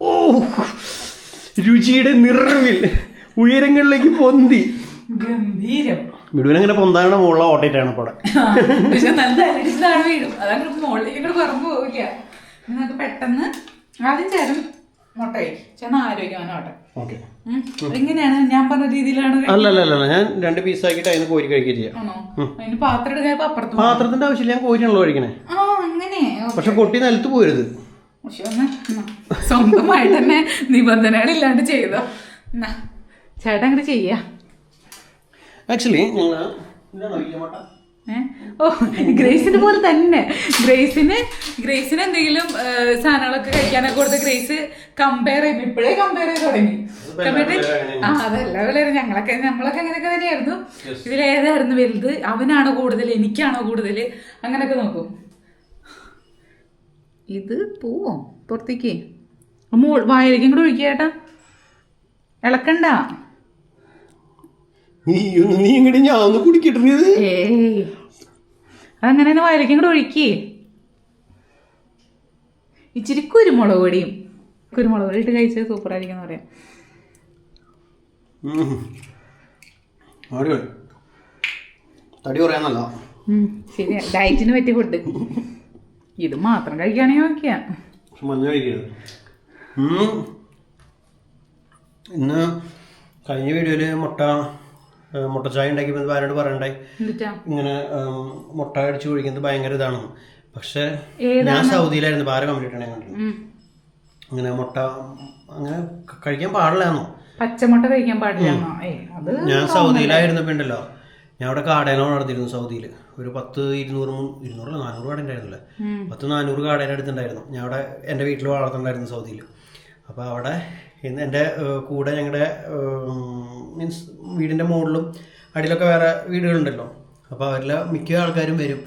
ഓ രുചിയുടെ നിറവിൽ ഉയരങ്ങളിലേക്ക് പൊന്തി. ഗംഭീരം. മിടുവിനങ്ങനെ പൊന്താനുള്ള മുകളിലെ ഓട്ടയിട്ടാണ് പടം പക്ഷെ നല്ല അലടിച്ചതാണ് അതാണ് മുകളിലേക്ക് പറമ്പ് പോവില്ല. പെട്ടെന്ന് ആദ്യം ചേട്ടൻ മുട്ട കഴിക്കും ചേട്ടൻ ആരോഗ്യവാനോട്ടെ ഓക്കെ ഞാൻ പറഞ്ഞ രീതിയിലാണ് അല്ല അല്ല അല്ല ഞാൻ രണ്ട് പീസാക്കിയിട്ട് അതിന് കോരി കഴിക്കുക ചെയ്യാം. അതിന് പാത്രം എടുക്കാൻ അപ്പുറത്ത് പാത്രത്തിന്റെ ആവശ്യമില്ല ഞാൻ കോരിയാണല്ലോ കഴിക്കണേ. ആ അങ്ങനെ. പക്ഷെ പൊട്ടി നിലത്ത് പോരുത്. സ്വന്തമായിട്ട് തന്നെ നിബന്ധനകളില്ലാണ്ട് ചെയ്തോ. ചേട്ടൻ അങ്ങനെ ചെയ്യാ. ആക്ച്വലി ഞങ്ങൾ ഓ ഗ്രേസിന് പോലെ തന്നെ. ഗ്രേസിന് ഗ്രേസിന് എന്തെങ്കിലും സാധനങ്ങളൊക്കെ കഴിക്കാനൊക്കെ കൊടുത്ത് ഗ്രേസ് കമ്പയർ ചെയ്യും. ഇപ്പോഴേ കമ്പയർ ചെയ്ത് തുടങ്ങി. ആ അതെല്ലാം വളരെ ഞങ്ങളൊക്കെ നമ്മളൊക്കെ അങ്ങനെയൊക്കെ തന്നെയായിരുന്നു. ഇതിലേതായിരുന്നു വലുത്? അവനാണോ കൂടുതൽ? എനിക്കാണോ കൂടുതൽ? അങ്ങനെയൊക്കെ നോക്കും. ഇത് പോവോ? പുറത്തേക്ക്? മോൾ വായിലേക്കും കൂടെ ഒഴിക്കുക ചേട്ടാ. ഇളക്കണ്ട. നീ ഒന്ന് നീ ഇങ്ങോട്ട് ഞാൻ ഒന്ന് കുടിക്കിട്ടത് അങ്ങനെ തന്നെ വായിലേക്കും കൂടെ ഒഴിക്കേ. ഇച്ചിരി കുരുമുളക് പൊടിയും കുരുമുളക് പൊടി ഇട്ട് കഴിച്ചത് സൂപ്പർ ആയിരിക്കും പറയാം. തടി പറയാന്നല്ല ശരിയാ. ഡയറ്റിന് പറ്റിയ ഫുഡ് ഇത് മാത്രം കഴിക്കുകയാണെങ്കിൽ ഉം. ഇന്ന് കഴിഞ്ഞ വീഡിയോയിൽ മുട്ട മുട്ടച്ചായ ഉണ്ടാക്കിയപ്പോൾ ആരോട് പറയണ്ടായി എന്നിട്ടാ ഇങ്ങനെ മുട്ട അടിച്ചു കുഴിക്കുന്നത് ഭയങ്കര ഇതാണ്. പക്ഷെ ഞാൻ സൗദിയിലായിരുന്നു ഭാര കംപ്ലീറ്റ് ആണ് കണ്ടത്. അങ്ങനെ മുട്ട അങ്ങനെ കഴിക്കാൻ പാടില്ലാന്നോ പച്ചമുട്ട കഴിക്കാൻ പാടില്ല ഏയ് അത് ഞാൻ സൗദിയിലായിരുന്നു ഉണ്ടല്ലോ. ഞാൻ അവിടെ കാടേനോ നടത്തിയിരുന്നു സൗദിയിൽ ഒരു പത്ത് ഇരുന്നൂറ് ഇരുന്നൂറ് നാനൂറ് കാട ഉണ്ടായിരുന്നില്ല. പത്ത് നാനൂറ് കാടേനടുത്തുണ്ടായിരുന്നു അടുത്തുണ്ടായിരുന്നു. ഞാൻ അവിടെ എന്റെ വീട്ടിൽ വളർത്തുണ്ടായിരുന്നു സൗദിയിൽ അപ്പോൾ അവിടെ ഇന്ന് എന്റെ കൂടെ ഞങ്ങളുടെ മീൻസ് വീടിന്റെ മുകളിലും അടിയിലൊക്കെ വേറെ വീടുകളുണ്ടല്ലോ. അപ്പോൾ അവരിലെ മിക്ക ആൾക്കാരും വരും.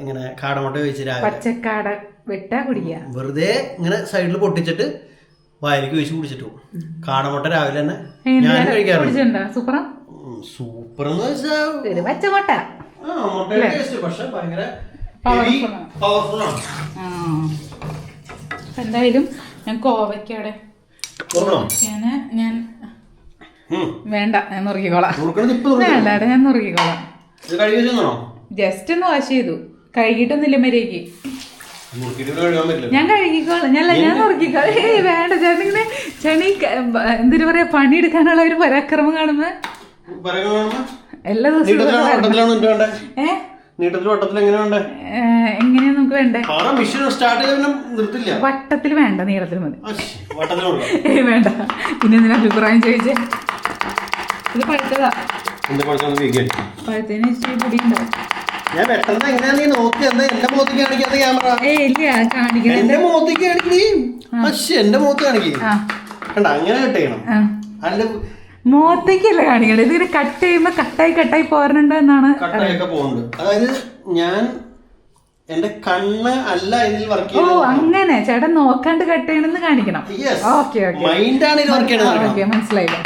ഇങ്ങനെ കാടമോട്ട വെച്ച് പച്ചക്കാട വെട്ടാ കുടിക്കുക വെറുതെ ഇങ്ങനെ സൈഡിൽ പൊട്ടിച്ചിട്ട് വായിലേക്ക് വെച്ച് കുടിച്ചിട്ട് പോകും. കാടമുട്ട രാവിലെ തന്നെ ഞാൻ കഴിക്കാറുണ്ട്. സൂപ്പർ എന്ന് വെച്ചാൽ പച്ചമുട്ട. ആ പക്ഷെ ഭയങ്കര പവർഫുൾ ആണ്. എന്തായാലും ഞാൻ ഞാൻ ഞാൻ വേണ്ട ഞാൻ നുറുക്കിക്കോളാം. വേണ്ട ഞാൻ നുറുക്കിക്കോളാം. ജസ്റ്റ് ഒന്ന് വാഷ് ചെയ്തു. കഴുകിയിട്ടൊന്നുമില്ല മര്യാദയ്ക്ക് ഞാൻ കഴുകിക്കോളാം. ഞാൻ ഞാൻ നുറുക്കിക്കോളാം. ഏയ് വേണ്ട ചേട്ടൻ ക- ബ- എന്തിനു പറയാ പണിയെടുക്കാനുള്ള ഒരു പരാക്രമം കാണുമ്പോ പറയുന്ന എല്ലാ ദിവസവും നീട്ടത്തിലാണോ നീട്ടത്തിൽ വട്ടത്തിൽ എങ്ങനെയാ നമുക്ക് വേണ്ടേ? മിഷൻ സ്റ്റാർട്ട് ചെയ്ത പിന്നെ നിർത്തില്ല? വട്ടത്തിൽ വേണ്ട നീളത്തിൽ മതി. വേണ്ട. പിന്നെ എന്തിനാ അഭിപ്രായം ചോദിച്ചേ? ഇത് പഴുത്തതാ. പഴുത്തതിന് ഇച്ചിരി പൊടിയുണ്ടോ. ഞാൻ പെട്ടെന്ന് എങ്ങനെയാ നീ നോക്കി? എന്താ എന്റെ മുഖത്തേക്ക് കാണിക്കാത്ത ക്യാമറ ഇല്ല കാണിക്കണം എന്റെ മുഖത്തേക്ക് കാണിക്കണീ അശ്ശി എന്റെ മുഖത്ത് കാണിക്കേ. ആ. കണ്ട അങ്ങനെ കട്ട് ചെയ്യണം. അല്ല മുഖത്തേക്കല്ല കാണിക്കണേ ഇതിങ്ങനെ കട്ട് ചെയ്യുമ്പോ കട്ടായി കട്ടായി പോരണുണ്ടോ എന്നാണ് കട്ടായൊക്കെ പോകുന്നുണ്ട് അതായത് ഞാൻ എന്റെ കണ്ണ് അല്ല ഇതിൽ വർക്ക് ഓ അങ്ങനെ. ചേട്ടൻ നോക്കാണ്ട് കട്ട് ചെയ്യണമെന്ന് കാണിക്കണം. ഓക്കെ ഓക്കെ മൈൻഡാണ് വർക്ക് ഓക്കെ മനസ്സിലായില്ല?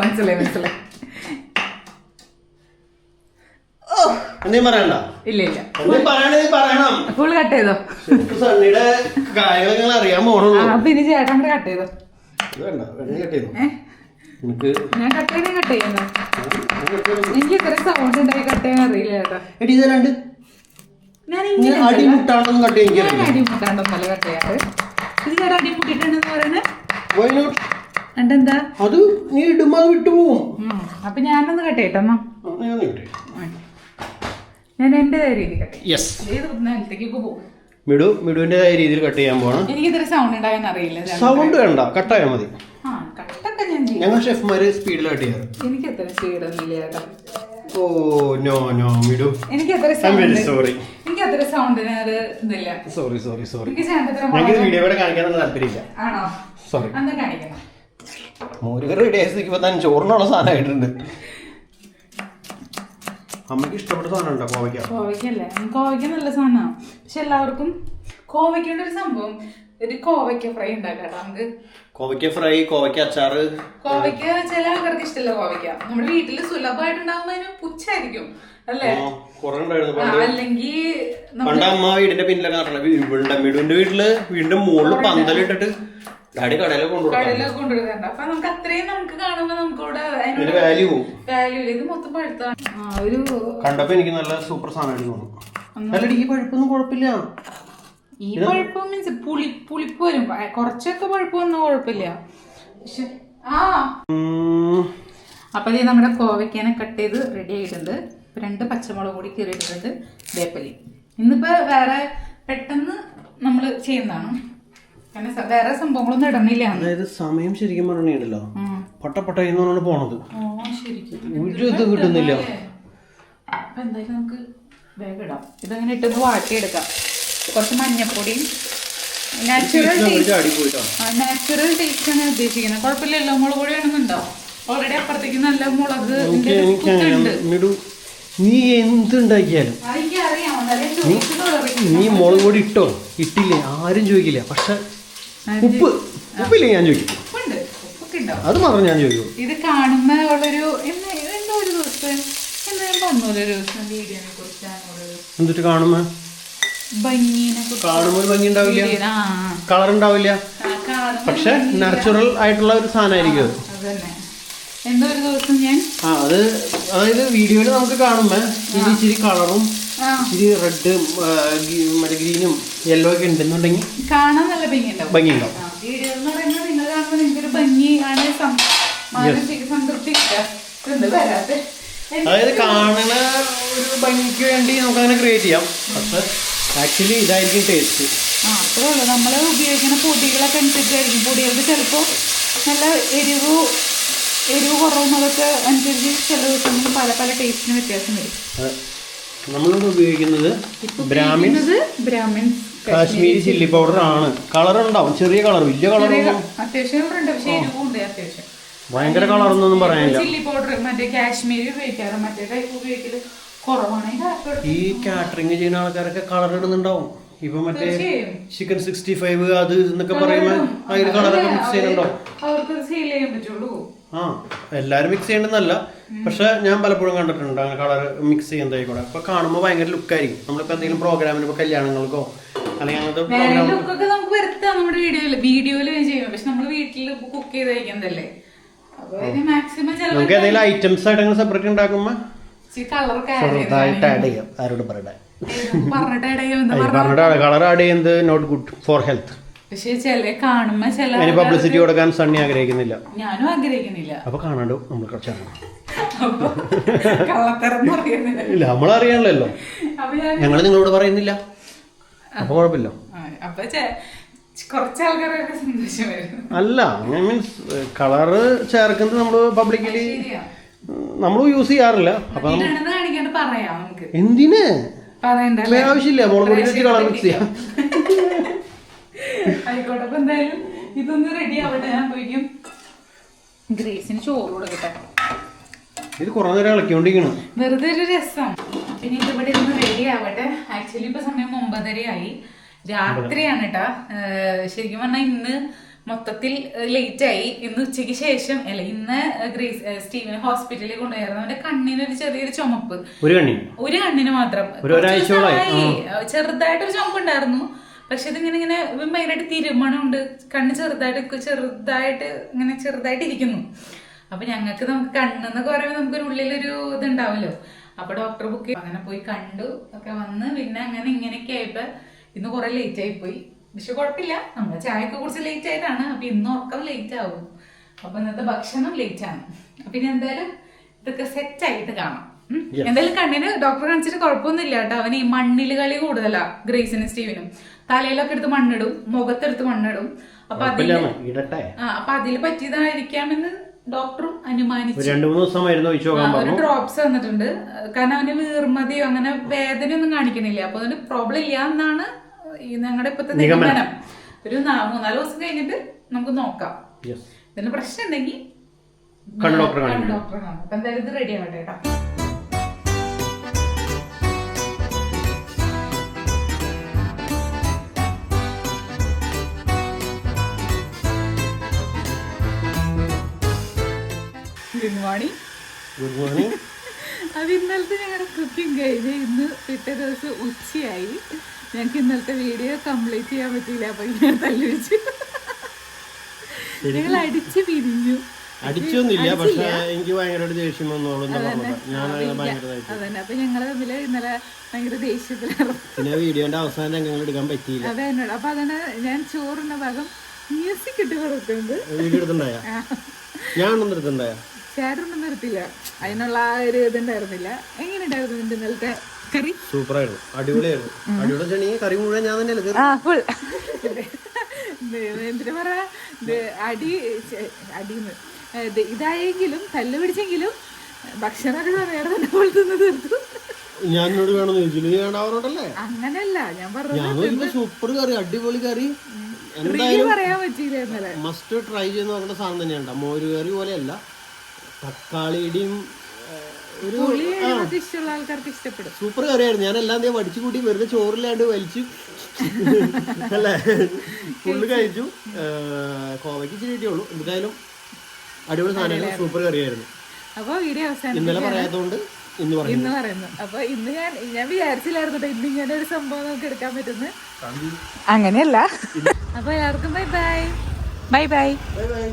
മനസ്സിലായി മനസ്സിലായി. പറയണ്ട. ഇല്ല ഇല്ല. പറയണേ പറയണം. ഫുൾ കട്ട് ചെയ്തോ? സണ്ണിയുടെ നിങ്ങൾ അറിയാൻ പിന്നെ ചേട്ടൻ കൂടെ കട്ട് ചെയ്തോ? ഇത് വേണ്ട വെണ്ണ കട്ട് ചെയ്തു? എനിക്ക് ഞാൻ കട്ട് ചെയ്തേ കട്ട് ചെയ്യുന്നു. ഞാൻ cut ചെയ്തു. എനിക്ക് ഇത്ര സൗണ്ട് ഉണ്ടായി കട്ട് ചെയ്യാൻ അറിയില്ല ചേട്ടാ. എടി ഇത് രണ്ട്. ഞാൻ ഇങ്ങനെ കട്ട് ഞാൻ എനിക്കറിയില്ല. അടിമുട്ടാണ്ടൊന്നല്ല കട്ട് ചെയ്യാറ്. ഇത് ഞാൻ അടിമുട്ടിട്ടുണ്ടെന്ന് പറയുന്നത്? Why not? എന്താ അത് നീ ഇടുമ്പോ അത് വിട്ടുപോകും. അപ്പൊ ഞാനൊന്ന് കട്ട് ചെയ്യട്ടെ എന്നാ. ആ, ഞാൻ എന്റേതായ രീതി കട്ട് Yes. ഏത് നേരത്തേക്ക് പോകും. മിടു മിടുവിന്റെതായ രീതിയിൽ കട്ട് ചെയ്യാൻ പോകണം എനിക്ക് ഇത്ര സൗണ്ട് ഉണ്ടാകാൻ അറിയില്ല സൗണ്ട് വേണ്ട കട്ടായാൽ മതി. ആ കട്ടൊക്കെ ഞാൻ ചെയ്യും. ഞങ്ങൾ ഷെഫ്മാര് സ്പീഡിൽ കട്ട് ചെയ്യാറ്. എനിക്ക് അത്ര സ്പീഡൊന്നുമില്ല കേട്ടോ. ഓ നോ നോ മിടു. എനിക്ക് അത്ര സൗണ്ട് സോറി എനിക്ക് അത്ര സൗണ്ടിന് ഒരു ഇതില്ല. സോറി സോറി സോറി എനിക്ക് ഞങ്ങൾക്ക് വീഡിയോ കൂടെ കാണിക്കാൻ താല്പര്യമില്ല. ആണോ? സോറി അന്ന് കാണിക്കണം. മോരുകറി ഡേസ് ആയിരിക്കുമ്പോൾ താൻ ചോറിനുള്ള സാധനമായിട്ടുണ്ട് അമ്മയ്ക്ക് ഇഷ്ടപ്പെട്ട സാധനമുണ്ടോ കോവയ്ക്ക? കോവയ്ക്കല്ലേ കോവയ്ക്ക നല്ല സാധനമാണ് പക്ഷെ എല്ലാവർക്കും കോവയ്ക്കേണ്ട ഒരു സംഭവം ഒരു കോവയ്ക്ക ഫ്രൈ ഉണ്ടാക്കാം നമുക്ക്. കോവയ്ക്ക ഫ്രൈ കോവയ്ക്ക അച്ചാറ്. കോവയ്ക്ക ചില ആൾക്കാർക്ക് ഇഷ്ടമല്ല കോവയ്ക്ക. നമ്മുടെ വീട്ടിൽ സുലഭമായിട്ടുണ്ടാകുമ്പോ ഉണ്ടാകുന്നതിന് പുച്ഛായിരിക്കും അല്ലേ? അല്ലെങ്കിൽ പണ്ട്. അമ്മ വീടിന്റെ പിന്നിലൊക്കെ നടക്കണം വീടിന്റെ വീട്ടിൽ വീണ്ടും മുകളിൽ പന്തലിട്ടിട്ട് കടയിലൊക്കെ കൊണ്ടുകൊടുക്കാം കടയിലൊക്കെ കൊണ്ടുവരുന്നുണ്ട് അപ്പൊ നമുക്ക് അത്രയും നമുക്ക് കാണുമ്പോ നമുക്കിവിടെ ഇതിന്റെ വാല്യൂ പോവും വാല്യൂ ഇത് മൊത്തം പഴുത്താണ് ആ ഒരു കണ്ടപ്പോ എനിക്ക് നല്ല സൂപ്പർ സാധനമായിട്ട് തോന്നുന്നു. അല്ലടി ഈ പഴുപ്പൊന്നും കുഴപ്പമില്ല. ഈ പഴുപ്പ് മീൻസ് പുളി പുളിപ്പ് വരും. കുറച്ചൊക്കെ പഴുപ്പ് വന്നാൽ കുഴപ്പമില്ല. പക്ഷെ ആ. അപ്പൊ ഇത് നമ്മുടെ കോവയ്ക്കാനെ കട്ട് ചെയ്ത് റെഡി ആയിട്ടുണ്ട്. രണ്ട് പച്ചമുളക് കൂടി കീറിയിട്ടുണ്ട്. വേപ്പലി ഇന്നിപ്പോ വേറെ പെട്ടെന്ന് നമ്മൾ ചെയ്യുന്നതാണ്. വേറെ സംഭവങ്ങളൊന്നും ഇടണില്ല. അതായത് സമയം ശരിക്കും പറഞ്ഞിട്ടുണ്ടല്ലോ. പൊട്ട പൊട്ട എന്ന് പോണത്. ഒരു ഇത് കിട്ടുന്നില്ല. എന്തായാലും നമുക്ക് വേഗം ഇടാം. ഇതങ്ങനെ ഇട്ടൊന്ന് വാട്ടിയെടുക്കാം. കുറച്ച് മഞ്ഞപ്പൊടിയും നാച്ചുറൽ നാച്ചുറൽ ടേസ്റ്റ് ആണ് ഉദ്ദേശിക്കുന്നത്. കുഴപ്പമില്ലല്ലോ മുളക് പൊടി വേണമെന്നുണ്ടോ ഓൾറെഡി അപ്പുറത്തേക്ക് നല്ല മുളക് നീ എന്തുണ്ടാക്കിയാലും. നീ മുളക് പൊടി ഇട്ടോ? ഇട്ടില്ലേ? ആരും ചോദിക്കില്ല. പക്ഷെ ഉപ്പ്. ഉപ്പില്ലേ ഞാൻ ചോദിക്കും. അത് മാത്രം ഞാൻ ചോദിക്കും. ഇത് കാണുന്ന ഉള്ളൊരു എന്തോ ഒരു ദിവസം എന്നിട്ട് കാണുമ്പോ കാണുമ്പോൾ ഭംഗി ഉണ്ടാവില്ല? കളർ ഉണ്ടാവില്ല? പക്ഷെ നാച്ചുറൽ ആയിട്ടുള്ള ഒരു സാധനമായിരിക്കും അത്. എന്തോ ഒരു ദിവസം ഞാൻ ആ അത് അതായത് വീഡിയോയിൽ നമുക്ക് കാണുമ്പോ ഇത് ഇച്ചിരി കളറും ഇച്ചിരി റെഡ് മറ്റേ ഗ്രീനും യെല്ലോ ഒക്കെ ഉണ്ടെന്നുണ്ടെങ്കിൽ കാണാൻ നല്ല ഭംഗിയുണ്ടാവും. ഭംഗിയുണ്ടാവും. നിങ്ങൾ കാണുമ്പോൾ നിങ്ങൾക്കൊരു മാനസിക സംതൃപ്തി അതായത് കാണണ ഒരു ഭംഗിക്ക് വേണ്ടി നമുക്ക് അങ്ങനെ ക്രിയേറ്റ് ചെയ്യാം. പക്ഷെ ആക്ച്വലി ഇതായിരിക്കും ടേസ്റ്റ് അത്രേ ഉള്ളൂ. നമ്മൾ ഉപയോഗിക്കുന്ന പൊടികളൊക്കെ അനുസരിച്ചായിരിക്കും. പൊടികൾക്ക് ചിലപ്പോൾ നല്ല എരിവ് എരിവ് കുറവും അതൊക്കെ അനുസരിച്ച് ചില ദിവസങ്ങളിൽ പല പല ടേസ്റ്റിന് വ്യത്യാസം വരും. നമ്മളിവിടെ ഉപയോഗിക്കുന്നത് ബ്രാഹ്മിൻസ്? ബ്രാഹ്മിൻസ് ബ്രാഹ്മിൻ കാശ്മീരി ചില്ലി പൗഡർ ആണ്. കളർ ഉണ്ടാവും ചെറിയ കളർ വലിയ കളർ അത്യാവശ്യം ഭയങ്കര കളറൊന്നും പറയാനില്ല. ചില്ലി പൗഡർ മറ്റേ കാശ്മീരി ഉപയോഗിക്കാറ്. മറ്റേ ടൈപ്പ് ഉപയോഗിക്കൽ കുറവാണ്. ഈ കാറ്ററിംഗ് ചെയ്യുന്ന ആൾക്കാരൊക്കെ കളർ ഇടുന്നുണ്ടാവും. ഇപ്പൊ മറ്റേ ചിക്കൻ സിക്സ്റ്റി ഫൈവ് അത് എന്നൊക്കെ പറയുമ്പോൾ അതിൽ കളറൊക്കെ മിക്സ് ചെയ്യുന്നുണ്ടാവും. അവർക്ക് സെയിൽ ചെയ്യാൻ പറ്റുള്ളൂ. ആ എല്ലാരും മിക്സ് ചെയ്യണമെന്നല്ല പക്ഷെ ഞാൻ പലപ്പോഴും കണ്ടിട്ടുണ്ട് അങ്ങനെ കളർ മിക്സ് ചെയ്യുന്നതായി കൂടെ അപ്പൊ കാണുമ്പോൾ ഭയങ്കര ലുക്കായിരിക്കും നമ്മളിപ്പോ എന്തെങ്കിലും പ്രോഗ്രാമിന് ഇപ്പൊ കല്യാണങ്ങൾക്കോ അല്ലെങ്കിൽ അങ്ങനത്തെ ലുക്കൊക്കെ നമുക്ക് വരുത്താം നമ്മുടെ വീഡിയോയിൽ. വീഡിയോയിൽ പക്ഷെ നമ്മൾ വീട്ടിൽ കുക്ക് ചെയ്ത് കഴിക്കുന്നതല്ലേ അപ്പൊ മാക്സിമം നമുക്ക് ഏതെങ്കിലും ഐറ്റംസ് ആയിട്ട് അങ്ങനെ സെപ്പറേറ്റ് ഉണ്ടാക്കുമ്പോ? ചെറുതായിട്ട് ആഡ് ചെയ്യാം. ആരോട് പറയട്ടെ പറഞ്ഞിട്ട് കളർ ആഡ് ചെയ്യുന്നത് നോട്ട് ഗുഡ് ഫോർ ഹെൽത്ത് പക്ഷെ ചില കാണുമ്പോ ചില പബ്ലിസിറ്റി കൊടുക്കാൻ സണ്ണി ആഗ്രഹിക്കുന്നില്ല. ഞാനും ആഗ്രഹിക്കുന്നില്ല. അപ്പൊ കാണാണ്ട് നമ്മൾ കുറച്ച് ഇറങ്ങണം. അപ്പൊ കള്ളത്തരം പറയുന്നില്ല. ഇല്ല നമ്മളറിയണല്ലോ അപ്പൊ ഞാൻ ഞങ്ങൾ നിങ്ങളോട് പറയുന്നില്ല. അപ്പൊ കുഴപ്പമില്ല. അല്ല മീൻസ് കളറ് ചേർക്കുന്നത് നമ്മൾ പബ്ലിക്കലി നമ്മൾ യൂസ് ചെയ്യാറില്ല. അപ്പൊ എന്തിന്? ആവശ്യമില്ല. മുളക് പൊടി കളർ മിക്സ് ചെയ്യാം. ആയിക്കോട്ടെ. അപ്പൊ എന്തായാലും ഇതൊന്ന് റെഡി ആവട്ടെ. ഞാൻ പോയിക്കും ഗ്രേസിന് ചോറ് കൊടുക്കട്ടെ. ഇത് കുറേ നേരം ഇളക്കിക്കൊണ്ടിരിക്കണം വെറുതെ ഒരു രസം. പിന്നെ ഇതിവിടെ ഇരുന്ന് റെഡി ആവട്ടെ. ആക്ച്വലി ഇപ്പൊ സമയം ഒമ്പതരയായി. രാത്രിയാണ് കേട്ടാ ശരിക്കും പറഞ്ഞാൽ ഇന്ന് മൊത്തത്തിൽ ലേറ്റ് ആയി. ഇന്ന് ഉച്ചയ്ക്ക് ശേഷം അല്ല ഇന്ന് ഗ്രേസ് ഏഹ് സ്റ്റീവനെ ഹോസ്പിറ്റലിൽ കൊണ്ടുപോയിരുന്നു അവന്റെ കണ്ണിനൊരു ചെറിയൊരു ചുമപ്പ്. ഒരു കണ്ണി ഒരു കണ്ണിന് മാത്രം. ഒരു ചുമപ്പ് ഉണ്ടായിരുന്നു ചെറുതായിട്ടൊരു ചുമപ്പുണ്ടായിരുന്നു. പക്ഷെ ഇതിങ്ങനെ ഇങ്ങനെ ഭയങ്കരമായിട്ട് തിരുമണമുണ്ട്. കണ്ണ് ചെറുതായിട്ട് ചെറുതായിട്ട് ഇങ്ങനെ ചെറുതായിട്ട് ഇരിക്കുന്നു അപ്പൊ ഞങ്ങൾക്ക് നമുക്ക് കണ്ണെന്നൊക്കെ പറയുമ്പോൾ നമുക്കൊരു ഉള്ളിലൊരു ഇതുണ്ടാവല്ലോ. അപ്പൊ ഡോക്ടർ ബുക്ക് അങ്ങനെ പോയി കണ്ടു. ഒക്കെ വന്ന് പിന്നെ അങ്ങനെ ഇങ്ങനെയൊക്കെ ആയപ്പോ ഇന്ന് കുറെ ലേറ്റ് ആയി പോയി. പക്ഷെ കുഴപ്പമില്ല. നമ്മൾ ചായയൊക്കെ കുറച്ച് ലേറ്റ് ആയിട്ടാണ് അപ്പൊ ഇന്ന് ഉറക്കം ലേറ്റ് ആവും. അപ്പൊ ഇന്നത്തെ ഭക്ഷണം ലേറ്റ് ആണ്. അപ്പൊ ഇനി എന്തായാലും ഇതൊക്കെ സെറ്റ് ആയിട്ട് കാണാം. എന്തായാലും കണ്ണിന് ഡോക്ടർ കാണിച്ചിട്ട് കുഴപ്പമൊന്നുമില്ല കേട്ടോ. അവന് ഈ മണ്ണിൽ കളി കൂടുതലാ ഗ്രേസിനും സ്റ്റീവിനും. തലയിലൊക്കെ എടുത്ത് മണ്ണിടും മുഖത്തെടുത്ത് മണ്ണിടും. അപ്പൊ അതിൽ ആ അപ്പൊ അതിൽ പറ്റിയതായിരിക്കാമെന്ന് ഡോക്ടറും അനുമാനിച്ചു. രണ്ട് മൂന്ന് ദിവസം മരുന്ന് ഒഴിച്ചു നോക്കാൻ പറഞ്ഞു. ഡ്രോപ്സ് തന്നിട്ടുണ്ട്. കാരണം അവന് വീർമതിയോ അങ്ങനെ വേദന ഒന്നും കാണിക്കണില്ല. അപ്പൊ അതിന് പ്രോബ്ലം ഇല്ല എന്നാണ് ഞങ്ങളുടെ ഇപ്പത്തെ നിഗമനം. ഒരു മൂന്നാൽ ദിവസം കഴിഞ്ഞിട്ട് നമുക്ക് നോക്കാം. ഇതിന് പ്രശ്നം ഉണ്ടെങ്കിൽ കണ്ണ്. ഡോക്ടറെ കാണാം. അപ്പൊ എന്തായാലും ഇത് റെഡി ആവട്ടെ കേട്ടോ. മോർണിംഗ് ഗുഡ് മോർണിംഗ് അത് ഇന്നലത്തെ ഞങ്ങളുടെ കുക്കിംഗ് കഴിഞ്ഞ് ഇന്ന് പിറ്റേ ദിവസം ഉച്ചയായി. ഞങ്ങൾക്ക് ഇന്നലത്തെ വീഡിയോ കംപ്ലീറ്റ് ചെയ്യാൻ പറ്റിയില്ല അപ്പൊ ഞാൻ തല്ലു വെച്ചു. ഞങ്ങൾ അടിച്ച് പിരിഞ്ഞു. അടിച്ചൊന്നുമില്ല പക്ഷെ എനിക്ക് ഭയങ്കരമായിട്ട് ദേഷ്യം വന്നോളൂ അതന്നെ അപ്പൊ ഞങ്ങൾ തമ്മിൽ ഇന്നലെ ഭയങ്കര ദേഷ്യത്തിലാണ് പിന്നെ വീഡിയോന്റെ അവസാനം രംഗങ്ങൾ എടുക്കാൻ പറ്റിയില്ല. അതെ എന്നോട് അപ്പൊ അതാണ് ഞാൻ ചോറിന്റെ ഭാഗം മ്യൂസിക് ഇട്ട് കൊടുക്കുന്നത് വീഡിയോ എടുത്തുണ്ടായ ഞാൻ എടുത്തുണ്ടായ ചേട്ടനൊന്നും നിർത്തില്ല അതിനുള്ള ആ ഒരു ഇതുണ്ടായിരുന്നില്ല എങ്ങനെയുണ്ടായിരുന്നു നിന്റെ ഇന്നലത്തെ കറി? സൂപ്പറായിരുന്നു. അടിപൊളിയായിരുന്നു. അടിപൊളി കറി മുഴുവൻ ഞാൻ തന്നെ അല്ലേ ആ ഫുൾ എന്തിനു ഇത് അടി അടിന്ന്. ഇത് ഇതായെങ്കിലും തല്ല് പിടിച്ചെങ്കിലും ഭക്ഷണമൊക്കെ വേറെ തന്നെ പോലെ തിന്ന് തീർത്തു. ഞാൻ എന്നോട് വേണമെന്ന് ചോദിച്ചു. നീ വേണ്ടാവറോട്ടല്ലേ അങ്ങനല്ല ഞാൻ പറഞ്ഞു സൂപ്പർ കറി അടിപൊളി കറി. പറയാൻ പറ്റിയില്ല മസ്റ്റ് ട്രൈ ചെയ്ത് നോക്കേണ്ട സാധനം തന്നെയാണ് മോര് കറി പോലെയല്ല. തക്കാളിയുടെയും ഒരു ഇഷ്ടമുള്ള ആൾക്കാർക്ക് ഇഷ്ടപ്പെടും. സൂപ്പർ കറിയായിരുന്നു. ഞാൻ എല്ലാം ഞാൻ വടിച്ചു കൂട്ടി വെറുതെ ചോറില്ലാണ്ട് വലിച്ചു. അല്ലേ? ഫുള്ള് കഴിച്ചു. കോവയ്ക്ക് ഇച്ചിരി കിട്ടിയുള്ളൂ എന്തായാലും അടിപൊളി സാധനങ്ങൾ സൂപ്പർ കറിയായിരുന്നു. അപ്പൊ വീഡിയോ അവസാനം ഇന്നലെ പറയാത്തതുകൊണ്ട് ഇന്ന് പറയുന്നു. ഇന്ന് പറയുന്നു. അപ്പൊ ഇന്ന് ഞാൻ ഞാൻ വിചാരിച്ചില്ലായിരുന്നു ഇന്ന് ഇങ്ങനെ ഒരു സംഭവം നമുക്ക് എടുക്കാൻ പറ്റുന്നു. അങ്ങനെയല്ല. അപ്പൊ എല്ലാവർക്കും bye bye. Bye bye. Bye bye.